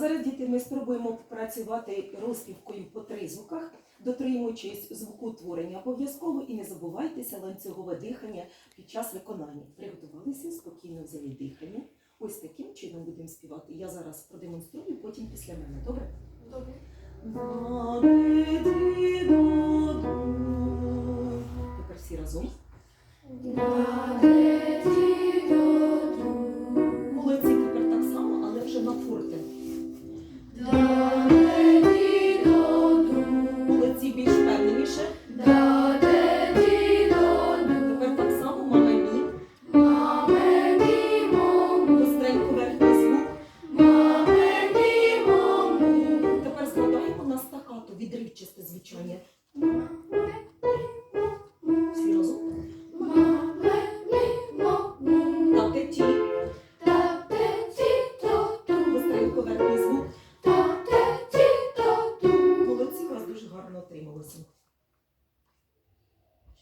Зараз діти ми спробуємо працювати розпівкою по три звуках, дотримуючись звукоутворення обов'язково і не забувайтеся ланцюгове дихання під час виконання. Приготувалися, спокійно взяли дихання. Ось таким чином будемо співати. Я зараз продемонструю, потім після мене. Добре? Добре. Тепер всі разом. чисте звучання. Та те ті. Та те ті, то ту. Быстренько вернись.